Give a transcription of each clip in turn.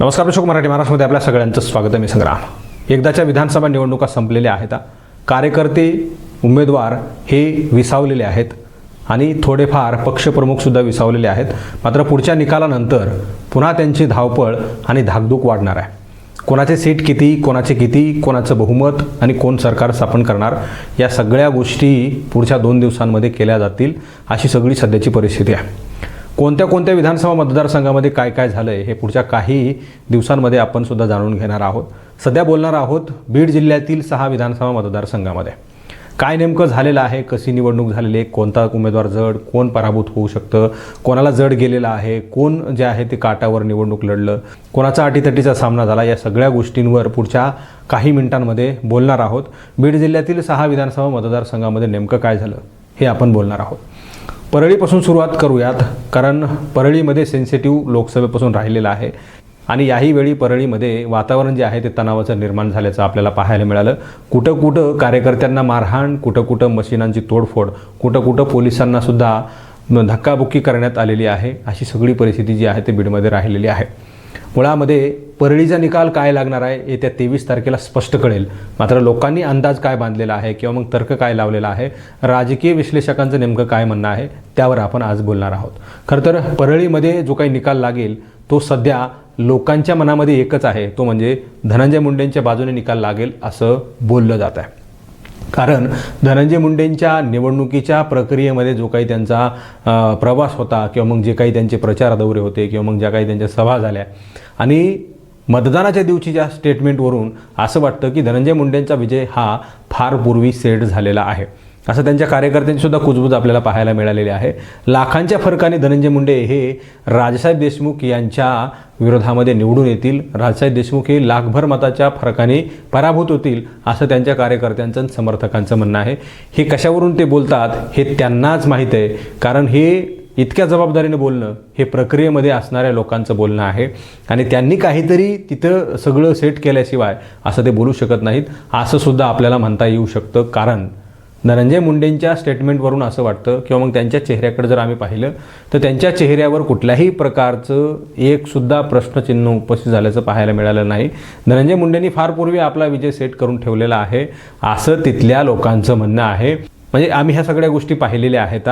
नमस्कार प्रशोक मराठी महाराष्ट्रामध्ये आपल्या सगळ्यांचं स्वागत आहे. मी संग्राम. एकदाच्या विधानसभा निवडणुका संपलेल्या आहेत. कार्यकर्ते उमेदवार हे विसावलेले आहेत आणि थोडेफार पक्षप्रमुखसुद्धा विसावलेले आहेत. मात्र पुढच्या निकालानंतर पुन्हा त्यांची धावपळ आणि धाकधूक वाढणार आहे. कोणाचे सीट किती कोणाचे किती कोणाचं बहुमत आणि कोण सरकार स्थापन करणार या सगळ्या गोष्टी पुढच्या दोन दिवसांमध्ये केल्या जातील अशी सगळी सध्याची परिस्थिती आहे. कोणत्या कोणत्या विधानसभा मतदारसंघामध्ये काय काय झालं आहे हे पुढच्या काही दिवसांमध्ये आपण सुद्धा जाणून घेणार आहोत. सध्या बोलणार आहोत बीड जिल्ह्यातील सहा विधानसभा मतदारसंघामध्ये. काय नेमकं झालेलं आहे? कशी निवडणूक झालेली आहे? कोणता उमेदवार जड? कोण पराभूत होऊ शकतं? कोणाला जड गेलेलं आहे? कोण जे आहे ते काटावर निवडणूक लढलं? कोणाचा अटीतटीचा सामना झाला? या सगळ्या गोष्टींवर पुढच्या काही मिनिटांमध्ये बोलणार आहोत. बीड जिल्ह्यातील सहा विधानसभा मतदारसंघामध्ये नेमकं काय झालं हे आपण बोलणार आहोत. परळीपासून सुरुवात करूयात कारण परळीमध्ये सेन्सिटिव्ह लोकसभेपासून राहिलेलं आहे. आणि याही वेळी परळीमध्ये वातावरण जे आहे ते तणावाचं निर्माण झाल्याचं आपल्याला पाहायला मिळालं. कुठं कुठं कार्यकर्त्यांना मारहाण कुठं कुठं मशिनांची तोडफोड कुठं कुठं पोलिसांनासुद्धा धक्काबुक्की करण्यात आलेली आहे अशी सगळी परिस्थिती जी आहे ते बीडमध्ये राहिलेली आहे. मुळामध्ये परळीचा निकाल काय लागणार आहे येत्या तेवीस तारखेला स्पष्ट कळेल. मात्र लोकांनी अंदाज काय बांधलेला आहे किंवा मग तर्क काय लावलेला आहे राजकीय विश्लेषकांचं नेमकं काय म्हणणं आहे त्यावर आपण आज बोलणार आहोत. खरं तर परळीमध्ये जो काही निकाल लागेल तो सध्या लोकांच्या मनामध्ये एकच आहे. तो म्हणजे धनंजय मुंडेंच्या बाजूने निकाल लागेल असं बोललं जात आहे. कारण धनंजय मुंडेंच्या निवडणुकीच्या प्रक्रियेमध्ये जो काही त्यांचा प्रवास होता किंवा मग जे काही त्यांचे प्रचार दौरे होते किंवा मग ज्या काही त्यांच्या सभा झाल्या आणि मतदानाच्या दिवशीच्या स्टेटमेंटवरून असं वाटतं की धनंजय मुंडेंचा विजय हा फार पूर्वी सेट झालेला आहे. असं त्यांच्या कार्यकर्त्यांची सुद्धा कुजबूज आपल्याला पाहायला मिळालेली आहे. लाखांच्या फरकाने धनंजय मुंडे हे राजसाहेब देशमुख यांच्या विरोधामध्ये निवडून येतील. राजसाहेब देशमुख हे लाखभर मताच्या फरकाने पराभूत होतील असं त्यांच्या कार्यकर्त्यांचं आणि समर्थकांचं म्हणणं आहे. हे कशावरून ते बोलतात हे त्यांनाच माहीत आहे. कारण हे इतक्या जबाबदारीने बोलणं हे प्रक्रियेमध्ये असणाऱ्या लोकांचं बोलणं आहे. आणि त्यांनी काहीतरी तिथं सगळं सेट केल्याशिवाय असं ते बोलू शकत नाहीत असं सुद्धा आपल्याला म्हणता येऊ शकतं. कारण धनंजय मुंडेंच्या स्टेटमेंटवरून असं वाटतं किंवा मग त्यांच्या चेहऱ्याकडे जर आम्ही पाहिलं तर त्यांच्या चेहऱ्यावर कुठल्याही प्रकारचं एकसुद्धा प्रश्नचिन्ह उपस्थित झाल्याचं पाहायला मिळालं नाही. धनंजय मुंडेंनी फार पूर्वी आपला विजय सेट करून ठेवलेला आहे. असं तिथल्या लोकांचं म्हणणं आहे. म्हणजे आम्ही ह्या सगळ्या गोष्टी पाहिलेल्या आहेत.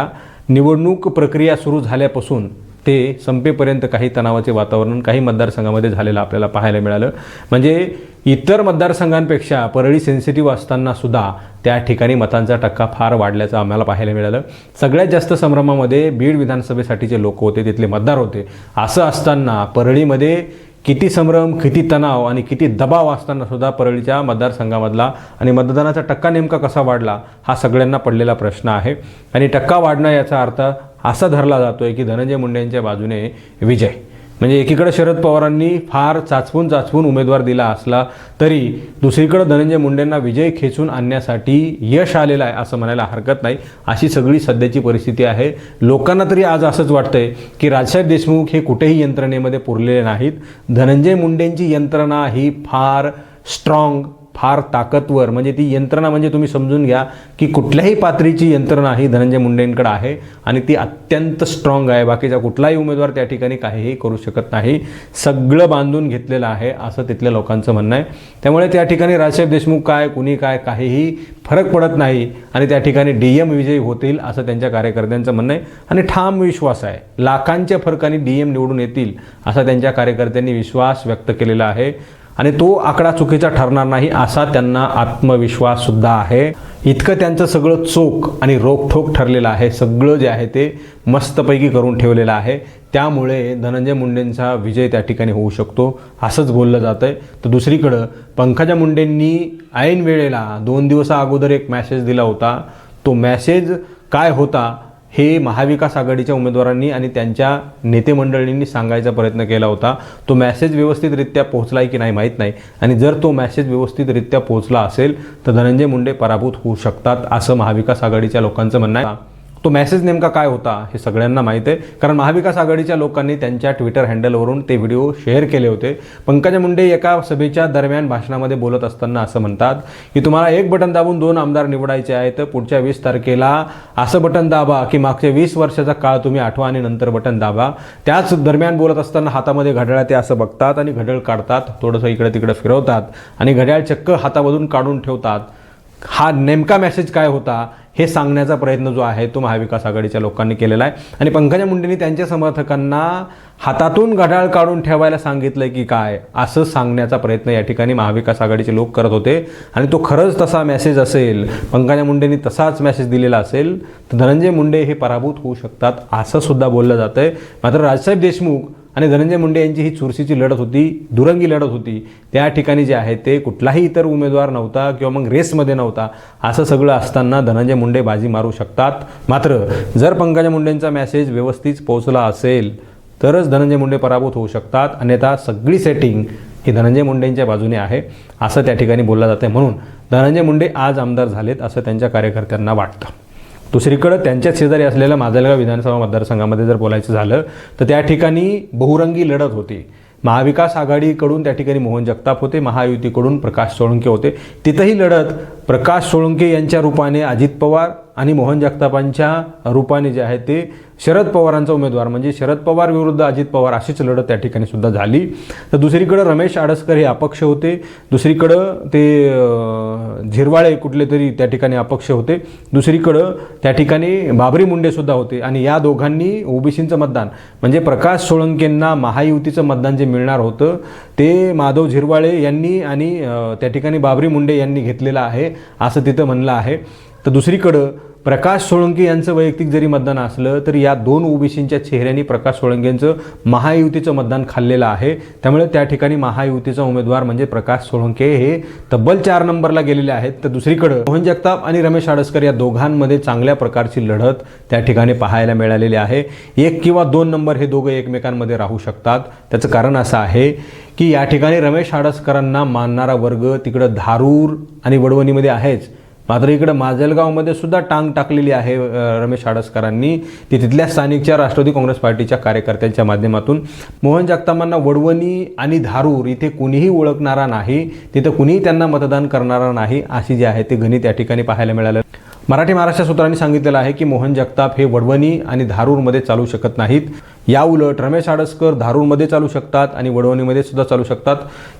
निवडणूक प्रक्रिया सुरू झाल्यापासून ते संपेपर्यंत काही तणावाचे वातावरण काही मतदारसंघामध्ये झालेलं आपल्याला पाहायला मिळालं. म्हणजे इतर मतदारसंघांपेक्षा परळी सेन्सिटिव्ह असताना सुद्धा त्या ठिकाणी मतांचा टक्का फार वाढल्याचं आम्हाला पाहायला मिळालं. सगळ्यात जास्त संभ्रमामध्ये बीड विधानसभेसाठीचे लोक होते तिथले मतदार होते. असं असताना परळीमध्ये किती संभ्रम किती तणाव आणि किती दबाव असताना सुद्धा परळीच्या मतदारसंघामधला आणि मतदानाचा टक्का नेमका कसा वाढला हा सगळ्यांना पडलेला प्रश्न आहे. आणि टक्का वाढणं याचा अर्थ असा धरला जातोय की धनंजय मुंडेंच्या बाजूने विजय. म्हणजे एकीकडे शरद पवारांनी फार चाचपून चाचपून उमेदवार दिला असला तरी दुसरीकडे धनंजय मुंडेंना विजय खेचून आणण्यासाठी यश आलेलं आहे असं म्हणायला हरकत नाही. अशी सगळी सध्याची परिस्थिती आहे. लोकांना तरी आज असंच वाटतंय की राजसाहेब देशमुख हे कुठेही यंत्रणेमध्ये पुरलेले नाहीत. धनंजय मुंडेंची यंत्रणा ही फार स्ट्रॉंग फार ताकदवर म्हणजे ती यंत्रणा म्हणजे तुम्ही समजून घ्या की कुठल्याही पातळीची यंत्रणा ही धनंजय मुंडेंकडे आहे आणि ती अत्यंत स्ट्रॉंग आहे. बाकीचा कुठलाही उमेदवार त्या ठिकाणी काहीही करू शकत नाही. सगळं बांधून घेतलेलं आहे असं तिथल्या लोकांचं म्हणणं आहे. त्यामुळे त्या ठिकाणी राजसाहेब देशमुख काय कुणी काय काहीही फरक पडत नाही आणि त्या ठिकाणी डी एम विजयी होतील असं त्यांच्या कार्यकर्त्यांचं म्हणणं आहे. आणि ठाम विश्वास आहे. लाखांच्या फरकाने डी एम निवडून येतील असा त्यांच्या कार्यकर्त्यांनी विश्वास व्यक्त केलेला आहे. आणि तो आकडा चुकीचा ठरणार नाही असा त्यांना आत्मविश्वास सुद्धा आहे. इतकं त्यांचं सगळं चोख आणि रोखठोक ठरलेलं आहे. सगळं जे आहे ते मस्तपैकी करून ठेवलेलं आहे. त्यामुळे धनंजय मुंडेंचा विजय त्या ठिकाणी होऊ शकतो असंच बोललं जातं आहे तर दुसरीकडं पंकजा मुंडेंनी ऐन वेळेला दोन दिवसा अगोदर एक मॅसेज दिला होता. तो मॅसेज काय होता? हे महाविकास आघाडीच्या उमेदवारांनी आणि त्यांच्या नेते मंडळींनी सांगायचा प्रयत्न केला होता. तो मॅसेज व्यवस्थितरित्या पोहोचला आहे की नाही माहीत नाही. आणि जर तो मॅसेज व्यवस्थितरित्या पोहोचला असेल तर धनंजय मुंडे पराभूत होऊ शकतात असं महाविकास आघाडीच्या लोकांचं म्हणणं आहे. तो मेसेज नेमका काय होता हे सगळ्यांना माहीत आहे. कारण महाविकास आघाडीच्या लोकांनी त्यांच्या ट्विटर हँडलवरून ते व्हिडिओ शेअर केले होते. पंकजा मुंडे एका सभेच्या दरम्यान भाषणामध्ये बोलत असताना असं म्हणतात की तुम्हाला एक बटन दाबून दोन आमदार निवडायचे आहेत पुढच्या वीस तारखेला असं बटन दाबा की मागच्या वीस वर्षाचा काळ तुम्ही आठवा आणि नंतर बटन दाबा. त्याच दरम्यान बोलत असताना हातामध्ये घड्याळ ते असं बघतात आणि घड्याळ काढतात थोडंसं इकडे तिकडे फिरवतात आणि घड्याळ चक्क हातामधून काढून ठेवतात. हा नेमका मेसेज काय होता? हे सांगण्याचा प्रयत्न जो आहे तो महाविकास आघाडीच्या लोकांनी केलेला आहे. आणि पंकजा मुंडेंनी त्यांच्या समर्थकांना हातातून घड्याळ काढून ठेवायला सांगितलं की काय असं सांगण्याचा प्रयत्न या ठिकाणी महाविकास आघाडीचे लोक करत होते. आणि तो खरंच तसा मेसेज असेल पंकजा मुंडेंनी तसाच मेसेज दिलेला असेल तर धनंजय मुंडे हे पराभूत होऊ शकतात असं सुद्धा बोललं जातं आहे मात्र राजसाहेब देशमुख आणि धनंजय मुंडे यांची ही चुरशीची लढत होती दुरंगी लढत होती. त्या ठिकाणी जे आहे ते कुठलाही इतर उमेदवार नव्हता किंवा मग रेसमध्ये नव्हता. असं सगळं असताना धनंजय मुंडे बाजी मारू शकतात. मात्र जर पंकजा मुंडेंचा मेसेज व्यवस्थित पोहोचला असेल तरच धनंजय मुंडे पराभूत होऊ शकतात. अन्यथा सगळी सेटिंग ही धनंजय मुंडेंच्या बाजूने आहे असं त्या ठिकाणी बोललं जातं म्हणून धनंजय मुंडे आज आमदार झालेत असं त्यांच्या कार्यकर्त्यांना वाटतं. दुसरीकडं त्यांच्या शेजारी असलेल्या माजलगाव विधानसभा मतदारसंघामध्ये जर बोलायचं झालं तर त्या ठिकाणी बहुरंगी लढत होती. महाविकास आघाडीकडून त्या ठिकाणी मोहन जगताप होते महायुतीकडून प्रकाश सोळंके होते. तिथंही लढत प्रकाश सोळंके यांच्या रूपाने अजित पवार आणि मोहन जगतापांच्या रूपाने जे आहे ते शरद पवारांचा उमेदवार. म्हणजे शरद पवार विरुद्ध अजित पवार अशीच लढत त्या ठिकाणी सुद्धा झाली. तर दुसरीकडं रमेश आडसकर हे अपक्ष होते. दुसरीकडं ते झिरवाळे कुठले तरी त्या ठिकाणी अपक्ष होते. दुसरीकडं त्या ठिकाणी बाबरी मुंडे सुद्धा होते. आणि या दोघांनी ओबीसींचं मतदान म्हणजे प्रकाश सोळंकेंना महायुतीचं मतदान जे मिळणार होतं ते माधव झिरवाळे यांनी आणि त्या ठिकाणी बाबरी मुंडे यांनी घेतलेलं आहे. असं तिथं म्हणलं आहे. तर दुसरीकडं प्रकाश सोळंके यांचं वैयक्तिक जरी मतदान असलं तरी या दोन ओबीसींच्या चेहऱ्यांनी प्रकाश सोळंकेंचं महायुतीचं मतदान खाल्लेलं आहे. त्यामुळे त्या ठिकाणी महायुतीचा उमेदवार म्हणजे प्रकाश सोळंके हे तब्बल चार नंबरला गेलेले आहेत. तर दुसरीकडं मोहन जगताप आणि रमेश आडसकर या दोघांमध्ये चांगल्या प्रकारची लढत त्या ठिकाणी पाहायला मिळालेली आहे. एक किंवा दोन नंबर हे दोघं एकमेकांमध्ये राहू शकतात. त्याचं कारण असं आहे की या ठिकाणी रमेश आडसकरांना मानणारा वर्ग तिकडं धारूर आणि वडवणीमध्ये आहेच. मात्र इकडं माजलगावमध्ये सुद्धा टांग टाकलेली आहे रमेश आडसकरांनी. ती तिथल्या स्थानिकच्या राष्ट्रवादी काँग्रेस पार्टीच्या कार्यकर्त्यांच्या माध्यमातून. मोहन जगतापांना वडवणी आणि धारूर इथे कुणीही ओळखणारा नाही तिथं कुणीही त्यांना मतदान करणारा नाही अशी जी आहे ते गणित या ठिकाणी पाहायला मिळालं मराठी महाराष्ट्र सूत्रांनी सांगितलेलं आहे की मोहन जगताप हे वडवणी आणि धारूरमध्ये चालू शकत नाहीत. या उलट रमेश आडसकर धारूरमध्ये चालू शकतात आणि वडवणीमध्ये सुद्धा चालू शकतात.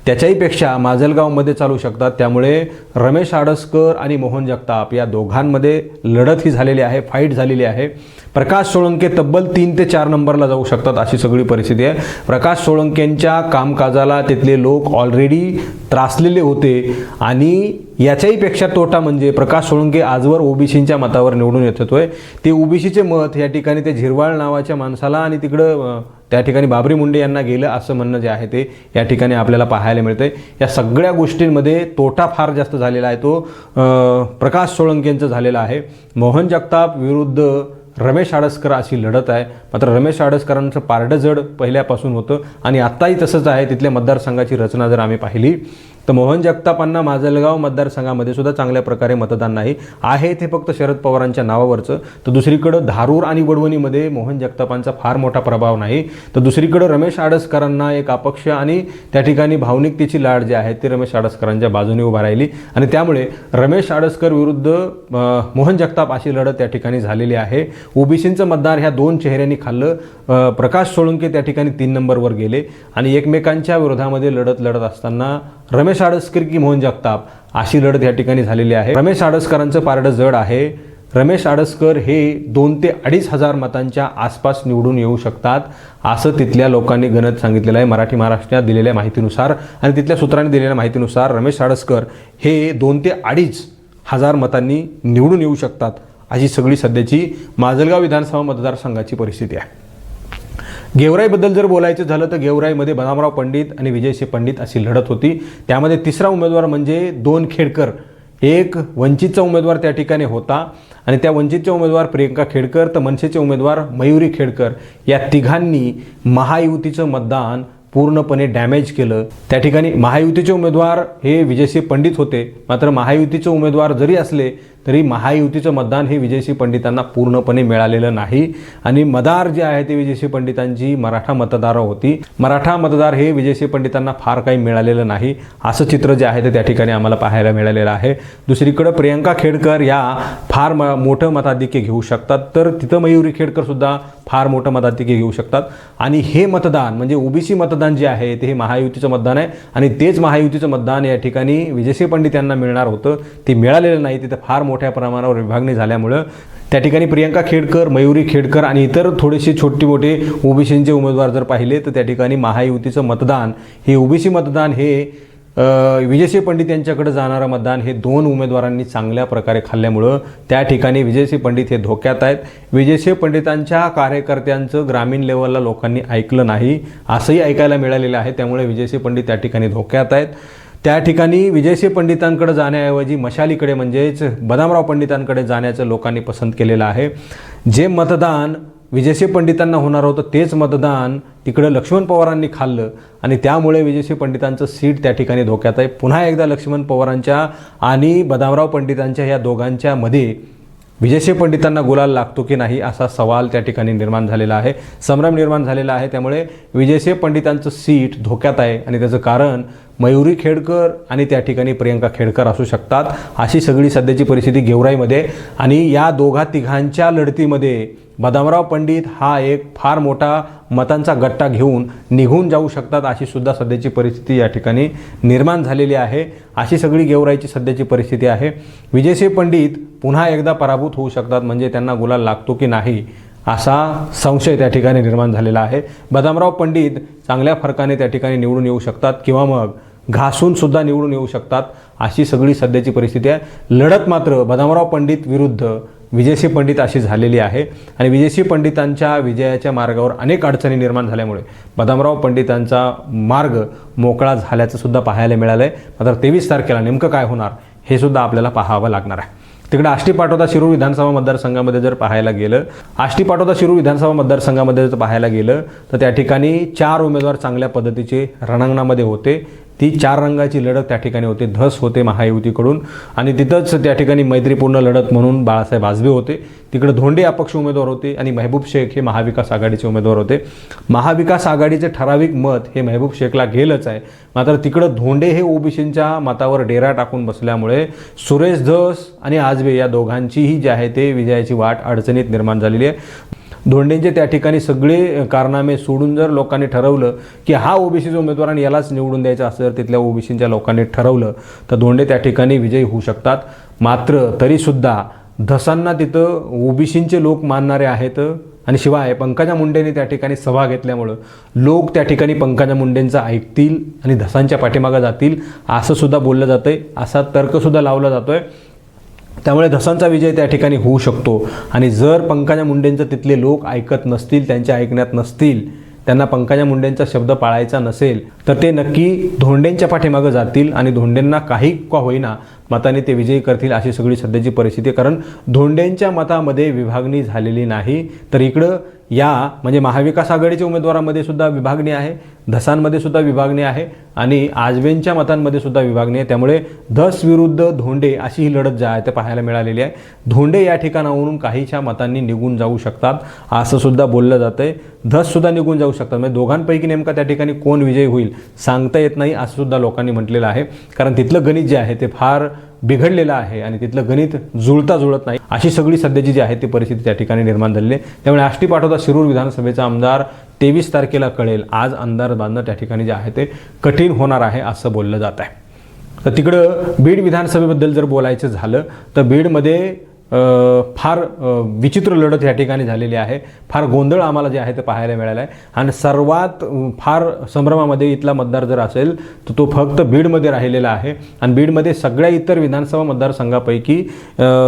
त्याच्याहीपेक्षा माजलगावमध्ये चालू शकतात. त्यामुळे रमेश आडसकर आणि मोहन जगताप या दोघांमध्ये लढत ही झालेली आहे फाईट झालेली आहे. प्रकाश सोळंके तब्बल तीन ते चार नंबरला जाऊ शकतात अशी सगळी परिस्थिती आहे. प्रकाश सोळंकेंच्या कामकाजाला तिथले लोक ऑलरेडी त्रासलेले होते आणि याच्याही पेक्षा तोटा म्हणजे प्रकाश सोळंके आजवर ओबीसींच्या मतावर निवडून येत होतोय. ते ओबीसीचे मत या ठिकाणी ते झिरवाळ नावाच्या माणसाला आणि तिकडं त्या ठिकाणी बाबरी मुंडे यांना गेलं असं म्हणणं जे आहे ते या ठिकाणी आपल्याला पाहायला मिळतंय. या सगळ्या गोष्टींमध्ये तोटा फार जास्त झालेला आहे तो प्रकाश सोळंकेंचं झालेला आहे. मोहन जगताप विरुद्ध रमेश आडसकर अशी लढत आहे. मात्र रमेश आडसकरांचं पारडं जड पहिल्यापासून होतं आणि आत्ताही तसंच आहे. तिथल्या मतदारसंघाची रचना जर आम्ही पाहिली तर मोहन जगतापांना माजलगाव मतदारसंघामध्ये सुद्धा चांगल्या प्रकारे मतदान नाही. आहे ते फक्त शरद पवारांच्या नावावरचं. तर दुसरीकडं धारूर आणि वडवणीमध्ये मोहन जगतापांचा फार मोठा प्रभाव नाही. तर दुसरीकडं रमेश आडसकरांना एक अपक्ष आणि त्या ठिकाणी भावनिकतेची लाट जी आहे ती रमेश आडसकरांच्या बाजूने उभा राहिली. आणि त्यामुळे रमेश आडसकर विरुद्ध मोहन जगताप अशी लढत त्या ठिकाणी झालेली आहे. ओबीसींचं मतदार ह्या दोन चेहऱ्यांनी खाल्लं. प्रकाश सोळंके त्या ठिकाणी तीन नंबरवर गेले. आणि एकमेकांच्या विरोधामध्ये लढत लढत असताना रमेश आडसकर की मोहन जगताप अशी लढत या ठिकाणी झालेली आहे. रमेश आडसकरांचं पारडं जड आहे. रमेश आडसकर हे दोन ते अडीच हजार मतांच्या आसपास निवडून येऊ शकतात असं तिथल्या लोकांनी गणत सांगितलेलं आहे. मराठी महाराष्ट्रात दिलेल्या माहितीनुसार आणि तिथल्या सूत्रांनी दिलेल्या माहितीनुसार रमेश आडसकर हे दोन ते अडीच हजार मतांनी निवडून येऊ शकतात अशी सगळी सध्याची माजलगाव विधानसभा मतदारसंघाची परिस्थिती आहे. गेवराईबद्दल जर बोलायचं झालं तर गेवराईमध्ये बदामराव पंडित आणि विजयसिंह पंडित अशी लढत होती. त्यामध्ये तिसरा उमेदवार म्हणजे दोन खेडकर. एक वंचितचा उमेदवार त्या ठिकाणी होता आणि त्या वंचितचे उमेदवार प्रियंका खेडकर तर मनसेचे उमेदवार मयुरी खेडकर. या तिघांनी महायुतीचं मतदान पूर्णपणे डॅमेज केलं. त्या ठिकाणी महायुतीचे उमेदवार हे विजयसिंह पंडित होते. मात्र महायुतीचे उमेदवार जरी असले तरी महायुतीचं मतदान हे विजयसिंह पंडितांना पूर्णपणे मिळालेलं नाही. आणि मदार जे आहे ते विजयसिंह पंडितांची मराठा मतदारं होती. मराठा मतदार हे विजयसिंह पंडितांना फार काही मिळालेलं नाही. असं चित्र जे आहे ते त्या ठिकाणी आम्हाला पाहायला मिळालेलं आहे. दुसरीकडं प्रियंका खेडकर या फार म मोठं मताधिक्य घेऊ शकतात. तर तिथं मयुरी खेडकरसुद्धा फार मोठं मताधिक्य घेऊ शकतात. आणि हे मतदान म्हणजे ओबीसी मतदान जे आहे ते हे महायुतीचं मतदान आहे. आणि तेच महायुतीचं मतदान या ठिकाणी विजयसिंह पंडित यांना मिळणार होतं. ते मिळालेलं नाही तिथं फार मोठं मोठ्या प्रमाणावर विभागणी झाल्यामुळं त्या ठिकाणी प्रियंका खेडकर मयुरी खेडकर आणि इतर थोडेसे छोटे मोठे ओबीसींचे उमेदवार जर पाहिले तर त्या ठिकाणी महायुतीचं मतदान हे ओबीसी मतदान हे विजयसिंह पंडित यांच्याकडे जाणारं मतदान हे दोन उमेदवारांनी चांगल्या प्रकारे खाल्ल्यामुळं त्या ठिकाणी विजयसिंह पंडित हे धोक्यात आहेत. विजयसिंह पंडितांच्या कार्यकर्त्यांचं ग्रामीण लेवलला लोकांनी ऐकलं नाही असंही ऐकायला मिळालेलं आहे. त्यामुळे विजयसिंह पंडित त्या ठिकाणी धोक्यात आहेत. त्या ठिकाणी विजयसिंह पंडितांकडे जाण्याऐवजी मशालीकडे म्हणजेच बदामराव पंडितांकडे जाण्याचं लोकांनी पसंत केलेलं आहे. जे मतदान विजयसिंह पंडितांना होणार होतं तेच मतदान तिकडं लक्ष्मण पवारांनी खाल्लं आणि त्यामुळे विजयसिंह पंडितांचं सीट त्या ठिकाणी धोक्यात आहे. पुन्हा एकदा लक्ष्मण पवारांच्या आणि बदामराव पंडितांच्या या दोघांच्या मध्ये विजयसिंह पंडितांना गुलाल लागतो की नाही असा सवाल त्या ठिकाणी निर्माण झालेला आहे. संभ्रम निर्माण झालेला आहे. त्यामुळे विजयसिंह पंडितांचं सीट धोक्यात आहे आणि त्याचं कारण मयुरी खेडकर आणि त्या ठिकाणी प्रियंका खेडकर असू शकतात. अशी सगळी सध्याची परिस्थिती गेवराईमध्ये आणि या दोघा तिघांच्या लढतीमध्ये बदामराव पंडित हा एक फार मोठा मतांचा गट्टा घेऊन निघून जाऊ शकतात अशी सुद्धा सध्याची परिस्थिती या ठिकाणी निर्माण झालेली आहे. अशी सगळी गेवराईची सध्याची परिस्थिती आहे. विजयसिंह पंडित पुन्हा एकदा पराभूत होऊ शकतात म्हणजे त्यांना गुलाल लागतो की नाही असा संशय त्या ठिकाणी निर्माण झालेला आहे. बदामराव पंडित चांगल्या फरकाने त्या ठिकाणी निवडून येऊ शकतात किंवा मग घासून सुद्धा निवडून येऊ शकतात अशी सगळी सध्याची परिस्थिती आहे. लढत मात्र बदामराव पंडित विरुद्ध विजयसिंह पंडित अशी झालेली आहे. आणि विजयसिंह पंडितांच्या विजयाच्या मार्गावर अनेक अडचणी निर्माण झाल्यामुळे बदामराव पंडितांचा मार्ग मोकळा झाल्याचं सुद्धा पाहायला मिळालं आहे मात्र तेवीस तारखेला नेमकं काय होणार हे सुद्धा आपल्याला पाहावं लागणार आहे. तिकडे आष्टी पाटोदा शिरूर विधानसभा मतदारसंघामध्ये जर पाहायला गेलं आष्टी पाटोदा शिरूर विधानसभा मतदारसंघामध्ये जर पाहायला गेलं तर त्या ठिकाणी चार उमेदवार चांगल्या पद्धतीचे रणांगणामध्ये होते. ती चार रंगाची लढत त्या ठिकाणी होते. धस होते महायुतीकडून आणि तिथंच त्या ठिकाणी मैत्रीपूर्ण लढत म्हणून बाळासाहेब आजबे होते. तिकडे धोंडे अपक्ष उमेदवार होते आणि महबूब शेख हे महाविकास आघाडीचे उमेदवार होते. महाविकास आघाडीचे ठराविक मत हे महबूब शेखला गेलंच आहे. मात्र तिकडं धोंडे हे ओबीसींच्या मतावर डेरा टाकून बसल्यामुळे सुरेश धस आणि आजबे या दोघांचीही जी आहे ते विजयाची वाट अडचणीत निर्माण झालेली आहे. धोंडेंचे त्या ठिकाणी सगळे कारनामे सोडून जर लोकांनी ठरवलं की हा ओबीसीचा उमेदवार आणि यालाच निवडून द्यायचा असेल जर तिथल्या ओबीसीच्या लोकांनी ठरवलं तर धोंडे त्या ठिकाणी विजयी होऊ शकतात. मात्र तरीसुद्धा धसांना तिथं ओबीसींचे लोक मानणारे आहेत आणि शिवाय पंकजा मुंडेंनी त्या ठिकाणी सभा घेतल्यामुळं लोक त्या ठिकाणी पंकजा मुंडेंचं ऐकतील आणि धसांच्या पाठीमागं जातील असंसुद्धा बोललं जातं आहे असा तर्कसुद्धा लावला जातो आहे त्यामुळे धसांचा विजय त्या ठिकाणी होऊ शकतो. आणि जर पंकजा मुंडेंचं तिथले लोक ऐकत नसतील त्यांच्या ऐकण्यात नसतील त्यांना पंकजा मुंडेंचा शब्द पाळायचा नसेल तर ते नक्की धोंडेंच्या पाठीमागं जातील आणि धोंडेंना काही का होईना मताने ते विजयी करतील अशी सगळी सध्याची परिस्थिती कारण धोंडेंच्या मतामध्ये विभागणी झालेली नाही. तर इकडं या म्हणजे महाविकास आघाडीच्या उमेदवारांमध्ये सुद्धा विभागणी आहे धसांमध्ये सुद्धा विभागणी आहे आणि आजवेंच्या मतांमध्ये सुद्धा विभागणी आहे. त्यामुळे धस विरुद्ध धोंडे अशी ही लढत जी आहे ते पाहायला मिळालेली आहे. धोंडे या ठिकाणावरून काहीच्या मतांनी निघून जाऊ शकतात असं सुद्धा बोललं जातं आहे धस सुद्धा निघून जाऊ शकतात. म्हणजे दोघांपैकी नेमका त्या ठिकाणी कोण विजयी होईल सांगता येत नाही असं सुद्धा लोकांनी म्हटलेलं आहे. कारण तिथलं गणित जे आहे ते फार बिघडलेलं आहे आणि तिथलं गणित जुळता जुळत नाही. अशी सगळी सध्याची जी आहे ती परिस्थिती त्या ठिकाणी निर्माण झालेली आहे. त्यामुळे आष्टी पाठवता शिरूर विधानसभेचा आमदार तेवीस तारखेला कळेल. आज आमदार बांधणं त्या ठिकाणी जे आहे ते कठीण होणार आहे असं बोललं जात आहे. तर तिकडं बीड विधानसभेबद्दल जर बोलायचं झालं तर बीडमध्ये फार विचित्र लढत या ठिकाणी झालेली आहे. फार गोंधळ आम्हाला जे आहे ते पाहायला मिळाला आहे आणि सर्वात फार संभ्रमामध्ये इथला मतदार जर असेल तर तो फक्त बीडमध्ये राहिलेला आहे. आणि बीडमध्ये सगळ्या इतर विधानसभा मतदारसंघापैकी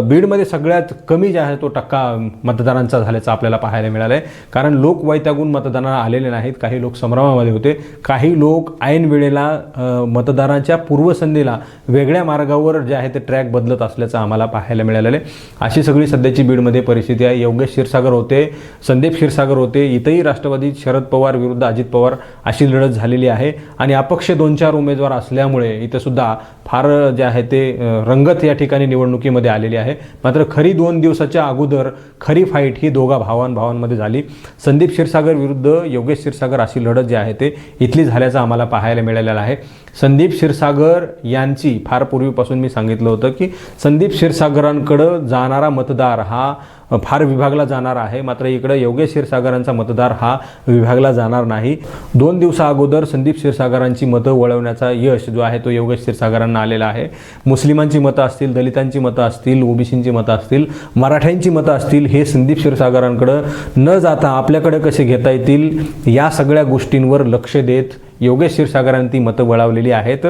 बीडमध्ये सगळ्यात कमी जे आहे तो टक्का मतदारांचा झाल्याचा आपल्याला पाहायला मिळाला आहे कारण लोक वैतागून मतदानाला आलेले नाहीत. काही लोक संभ्रमामध्ये होते. काही लोक ऐन वेळेला मतदारांच्या पूर्वसंध्येला वेगळ्या मार्गावर जे आहे ते ट्रॅक बदलत असल्याचं आम्हाला पाहायला मिळालेलं आहे. अशी सगळी सध्याची बीडमध्ये परिस्थिती आहे. योगेश क्षीरसागर होते संदीप क्षीरसागर होते इथंही राष्ट्रवादी शरद पवार विरुद्ध अजित पवार अशी लढत झालेली आहे. आणि अपक्ष दोन चार उमेदवार असल्यामुळे इथं सुद्धा फार जे आहे ते रंगत या ठिकाणी निवडणुकीमध्ये आलेली आहे. मात्र खरी दोन दिवसाच्या अगोदर खरी फाईट ही दोघा भावां भावांमध्ये झाली. संदीप क्षीरसागर विरुद्ध योगेश क्षीरसागर अशी लढत जी आहे ते इथली झाल्याचं आम्हाला पाहायला मिळालेलं आहे. संदीप क्षीरसागर यांची फार पूर्वीपासून मी सांगितलं होतं की संदीप क्षीरसागरांकडं जाण जाणारा मतदार हा फार विभागला जाणार आहे. मात्र इकडं योगेश क्षीरसागरांचा मतदार हा विभागला जाणार नाही. दोन दिवसा अगोदर संदीप क्षीरसागरांची मतं वळवण्याचा यश जो आहे तो योगेश क्षीरसागरांना आलेला आहे. मुस्लिमांची मतं असतील दलितांची मतं असतील ओबीसींची मतं असतील मराठ्यांची मतं असतील हे संदीप क्षीरसागरांकडं न जाता आपल्याकडे कसे घेता येतील या सगळ्या गोष्टींवर लक्ष देत योगेश क्षीरसागरांनी ती मतं वळवलेली आहेत.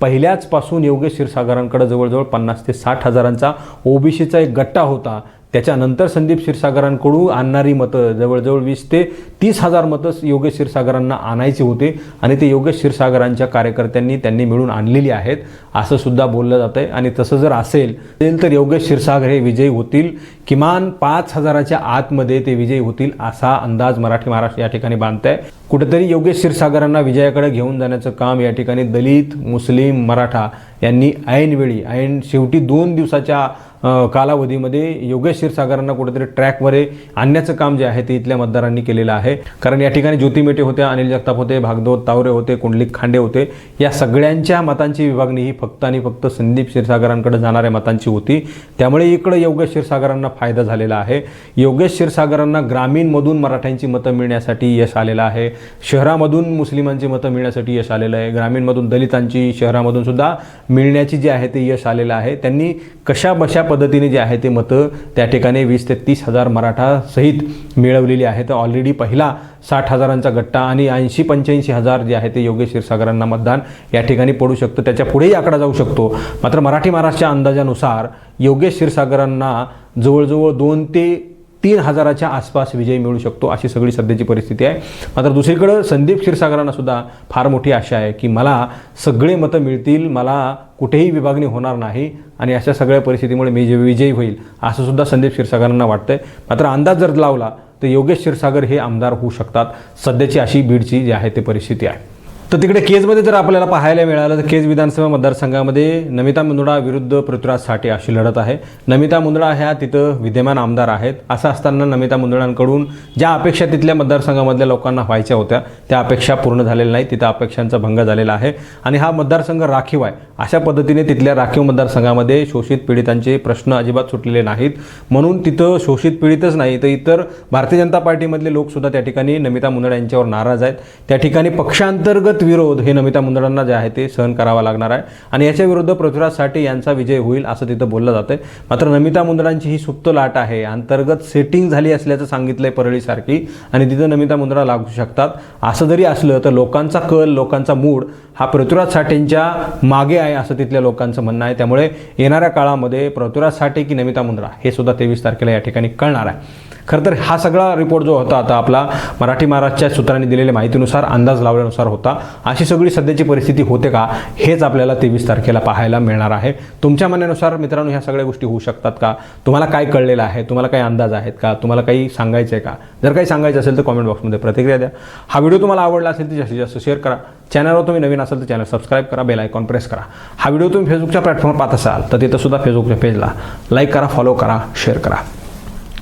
पहिल्याचपासून योगेश क्षीरसागरांकडे जवळजवळ पन्नास ते साठ हजारांचा ओबीसीचा एक गट्टा होता. त्याच्यानंतर संदीप क्षीरसागरांकडून आणणारी मतं जवळजवळ वीस ते तीस हजार मतं योगेश क्षीरसागरांना आणायचे होते. आणि ते योगेश क्षीरसागरांच्या कार्यकर्त्यांनी त्यांनी मिळून आणलेली आहेत. असं सुद्धा बोललं जातं आहे आणि तसं जर असेल तर योगेश क्षीरसागर हे विजयी होतील. किमान पाच हजाराच्या आतमध्ये ते विजयी होतील असा अंदाज मराठी महाराष्ट्र या ठिकाणी बांधत आहे कुठेतरी योगेश क्षीरसागरांना विजयाकडे घेऊन जाण्याचं काम या ठिकाणी दलित मुस्लिम मराठा यांनी ऐनवेळी ऐन शेवटी दोन दिवसाच्या कालावधीमध्ये योगेश क्षीरसागरांना कुठेतरी ट्रॅकवर आणण्याचं काम जे आहे ते इथल्या मतदारांनी केलेलं आहे. कारण या ठिकाणी ज्योती मेटे होत्या अनिल जगताप होते भागदोत तावरे होते कुंडलिक खांडे होते. या सगळ्यांच्या मतांची विभागणी ही फक्त आणि फक्त संदीप क्षीरसागरांकडे जाणाऱ्या मतांची होती. त्यामुळे इकडे योगेश क्षीरसागरांना फायदा झालेला आहे. योगेश क्षीरसागरांना ग्रामीणमधून मराठ्यांची मतं मिळण्यासाठी यश आलेलं आहे. शहरामधून मुस्लिमांची मतं मिळण्यासाठी यश आलेलं आहे. ग्रामीणमधून दलितांची शहरामधून सुद्धा मिळण्याची जी आहे ते यश आलेलं आहे. त्यांनी कशा बशा पद्धतीने जे आहे ते मतं त्या ठिकाणी वीस ते तीस हजार मराठा सहित मिळवलेली आहेत. ऑलरेडी पहिला साठ हजारांचा गट्टा आणि ऐंशी पंच्याऐंशी हजार जे आहे ते योगेश क्षीरसागरांना मतदान या ठिकाणी पडू शकतं. त्याच्या पुढेही आकडा जाऊ शकतो. मात्र मराठी महाराष्ट्राच्या अंदाजानुसार योगेश क्षीरसागरांना जवळजवळ दोन ते तीन हजाराच्या आसपास विजय मिळू शकतो अशी सगळी सध्याची परिस्थिती आहे. मात्र दुसरीकडं संदीप क्षीरसागरांना सुद्धा फार मोठी आशा आहे की मला सगळे मतं मिळतील मला कुठेही विभागणी होणार नाही आणि अशा सगळ्या परिस्थितीमुळे मी जे विजयी होईल असं सुद्धा संदीप क्षीरसागरांना वाटतंय. मात्र अंदाज जर लावला तर योगेश क्षीरसागर हे आमदार होऊ शकतात. सध्याची अशी बीडची जी आहे ते परिस्थिती आहे. तर तिकडे केजमध्ये जर आपल्याला पाहायला मिळालं तर केज विधानसभा मतदारसंघामध्ये नमिता मुंदडा विरुद्ध पृथ्वीराज साठे अशी लढत आहे. नमिता मुंदडा ह्या तिथं विद्यमान आमदार आहेत. असं असताना नमिता मुंदडांकडून ज्या अपेक्षा तिथल्या मतदारसंघामधल्या लोकांना व्हायच्या होत्या त्या अपेक्षा पूर्ण झालेल्या नाही तिथं अपेक्षांचा भंग झालेला आहे. आणि हा मतदारसंघ राखीव आहे. अशा पद्धतीने तिथल्या राखीव मतदारसंघामध्ये शोषित पीडितांचे प्रश्न अजिबात सुटलेले नाहीत. म्हणून तिथं शोषित पीडितच नाही तर इतर भारतीय जनता पार्टीमधले लोकसुद्धा त्या ठिकाणी नमिता मुंदडा यांच्यावर नाराज आहेत. त्या ठिकाणी पक्षांतर्गत विरोध हे नमिता मुंदडांना जे आहे ते सहन करावा लागणार आहे. आणि याच्या विरुद्ध पृथ्वीराज साठे यांचा विजय होईल असं तिथं बोललं जातंय. मात्र नमिता मुंदडांची ही सुप्त लाट आहे. अंतर्गत सेटिंग झाली असल्याचं सांगितलंय परळीसारखी आणि तिथं नमिता मुंदडा लागू शकतात. असं जरी असलं तर लोकांचा कल लोकांचा मूड हा पृथ्वीराज साठेंच्या मागे आहे असं तिथल्या लोकांचं म्हणणं आहे. त्यामुळे येणाऱ्या काळामध्ये पृथ्वीराज साठे की नमिता मुंद्रा हे सुद्धा तेवीस तारखेला या ठिकाणी कळणार आहे. खरं तर हा सगळा रिपोर्ट जो होता आता आपला मराठी महाराजच्या सूत्रांनी दिलेल्या माहितीनुसार अंदाज लावल्यानुसार होता. अशी सगळी सध्याची परिस्थिती होते का हेच आपल्याला तेवीस तारखेला पाहायला मिळणार आहे. तुमच्या म्हणण्यानुसार मित्रांनो ह्या सगळ्या गोष्टी होऊ शकतात का? तुम्हाला काय कळलेलं आहे? तुम्हाला काही अंदाज आहेत का? तुम्हाला काही सांगायचं आहे का? जर काही सांगायचं असेल तर कॉमेंट बॉक्समध्ये प्रतिक्रिया द्या. हा व्हिडिओ तुम्हाला आवडला असेल तर जास्तीत जास्त शेअर करा. चॅनलवर तुम्ही नवीन असाल तर चॅनल सबस्क्राईब करा बेल आयकॉन प्रेस करा. हा व्हिडिओ तुम्ही फेसबुकच्या प्लॅटफॉर्मवर पाहत असाल तर तिथंसुद्धा फेसबुकच्या पेजला लाईक करा फॉलो करा शेअर करा.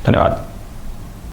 धन्यवाद.